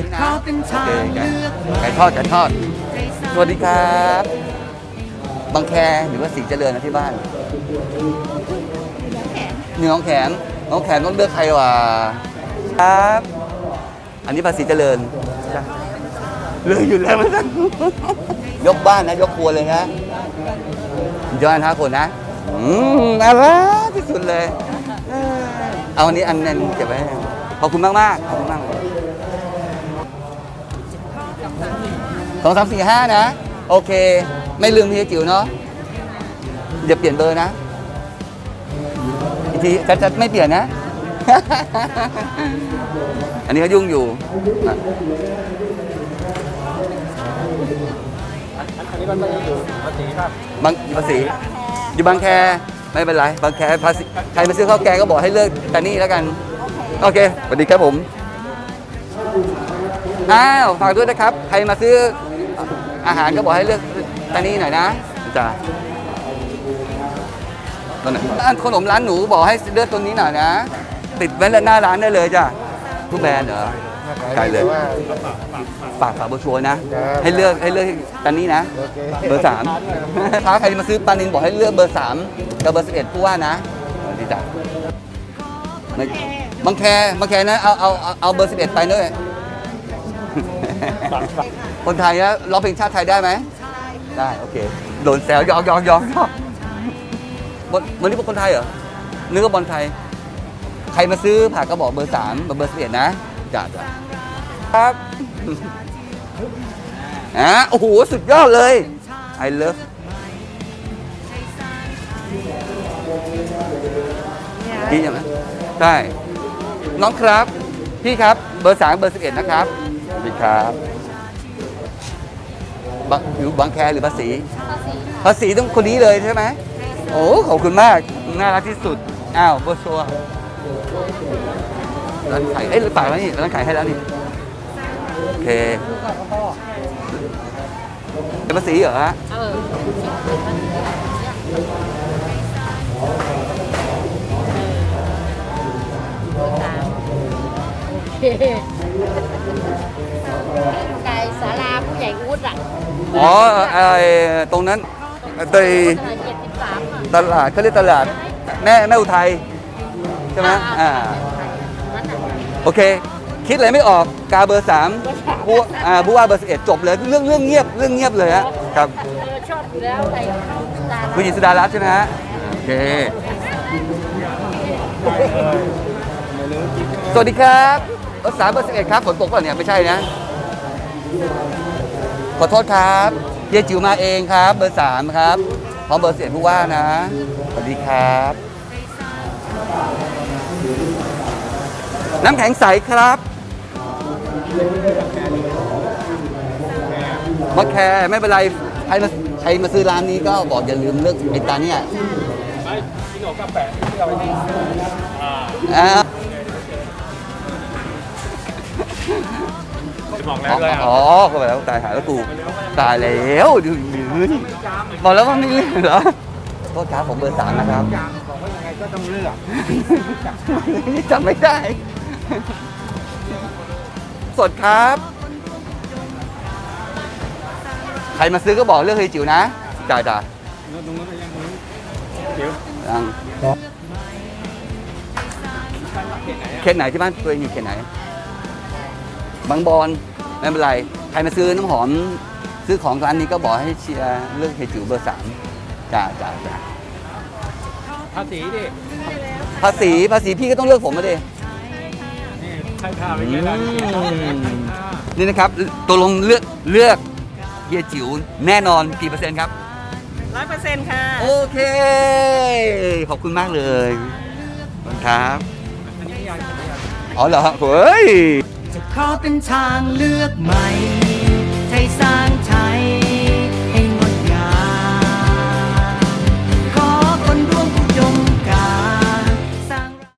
จะขอเป็นโอทาเคงไก่เลือกไก่ทอดไก่ทอด สวัสดีครับบางแคหรือว่าสีเจริญนะที่บ้านนี่น้องแขนน้องแขนต้องเลือกใครวะครับ อันนี้ภาษีเจริญจ้ะเลยอยู่แล้วนะยกบ้านนะ ยกครัวเลยนะยอดห้าคนนะอืมน่ารักที่สุดเลย เออเอาอันนี้อันนั้นเก็บไว้ให้ขอบคุณมากมากๆขอบคุณมากเลย สองสามสี่ห้านะ โอเค ไม่ลืมพี่จิ๋วเนาะอย่าเปลี่ยนเบอร์นะอีกทีจะจะไม่เปลี่ยนนะ อันนี้เขายุ่งอยู่อะอันนี้มันไม่ได้อยู่ภาษีครับบางภาษีอยู่บางแคไม่เป็นไร บางแคภาษีใครมาซื้อข้าวแกงก็บอกให้เลิกแต่นี่แล้วกัน โอเคสวัสดีครับผม อ้าว ฝากด้วยนะครับ ใครมาซื้อ อาหารก็บอกให้เลือกตานี่หน่อยนะจ้าตัวไหนอันขนมร้านหนูบอกให้เลือกตัวนี้หน่อยนะ ติดไว้หน้าร้านได้เลยจ้ะทุกแบรนด์เหรอไกลเลยว่าฝากฝากเบอร์ชัวร์นะครับให้เลือกให้เลือกตานี้นะโอเคเบอร์สามถ้าใครมาซื้อปลานินบอกให้เลือกเบอร์สามกับเบอร์สิบเอ็ดผู้ว่านะดีจ้ะไม่บางแคบางแคนะเอาเอาเอาเอาเบอร์สิบเอ็ดไปด้วย คนไทยนะร้องเพลงชาติไทยได้ไหมได้โอเคโดนแซวยอกยอกยอกยอกบนวันนี้เป็นคนไทยเหรอนึกว่าบอลไทย ใครมาซื้อผักก็บอกเบอร์สามกับเบอร์สิบเอ็ดนะจ้ะจ้ะครับอะโอ้โหสุดยอดเลย I love พี่ใช่ไหมใช่น้องครับ พี่ครับเบอร์สามเบอร์สิบเอ็ดนะครับสวัสดีครับ บางอยู่บางแคหรือภาษีภาษีต้องคนนี้เลยใช่ไหมโอ้ขอบคุณมากน่ารักที่สุดอ้าวเบอร์ชัวร์ร้านขายเอ้ยหรือเปล่าแล้วนี่ร้านขายให้แล้วนี่โอเคเป็นภาษีเหรอฮะเออสามโอเค ดอะอ๋อไอ้ตรงนั้นไอ้ขนาดเจ็ดสิบสามอะตลาดเขาเรียกตลาดแม่แม่อุทัยใช่ไหมอ่านั่นน่ะโอเค คิดอะไรไม่ออกกาเบอร์สามผู้อ่าผู้ว่าเบอร์สิบเอ็ดจบเลยเรื่องเรื่องเงียบเรื่องเงียบเลยฮะครับเออชอบอยู่แล้วไอ้ตาคุณหญิงสุดารัตน์ใช่ไหมฮะโอเคสวัสดีครับเบอร์สามเบอร์สิบเอ็ดครับฝนตกเปล่ะเนี่ยไม่ใช่นะ ขอโทษครับเยจิ๋วมาเองครับ เบอร์สามครับ พร้อมเบอร์สิบเอ็ดผู้ว่านะ สวัสดีครับ น้ำแข็งใสครับมาแคร์ไม่เป็นไร ใครมาใครมาซื้อร้านนี้ก็บอกอย่าลืมเลือกไอ้ตาเนี่ยไม่กินหนกาแฟที่เราไปที่อ่า บอกแล้วด้วยอ๋อเข้าไปแล้วตายหายแล้วกูตายแล้วดูดิบอกแล้วว่าไม่เลือกเหรอโทษครับผมเบอร์สามนะครับบอกว่ายังไงก็ต้องเลือกจำไม่ได้ สดครับ ใครมาซื้อก็บอกเลือกเฮจิ๋วนะจ่ายจ่ายตรงนู้นไปยังนู้นเดี๋ยวยังเขตไหนที่บ้านตัวเองอยู่เขตไหน บางบอนไม่เป็นไรใครมาซื้อน้ำหอมซื้อของร้านนี้ก็บอกให้เชียร์เลือกเฮยจิ๋วเบอร์สามจ้าจ้าจ้าภาษีดิภาษีภาษีพี่ก็ต้องเลือกผมมาดินี่ให้ค่าไปเยอะแล้วนี่นะครับตัวลงเลือกเลือกเฮียจิ๋วแน่นอนกี่เปอร์เซ็นต์ครับร้อยเปอร์เซ็นต์ค่ะ โอเค ขอบคุณมากเลยขอบคุณครับอันนี้ยังอ๋อเหรอเฮ้ย จะขอเป็นทางเลือกใหม่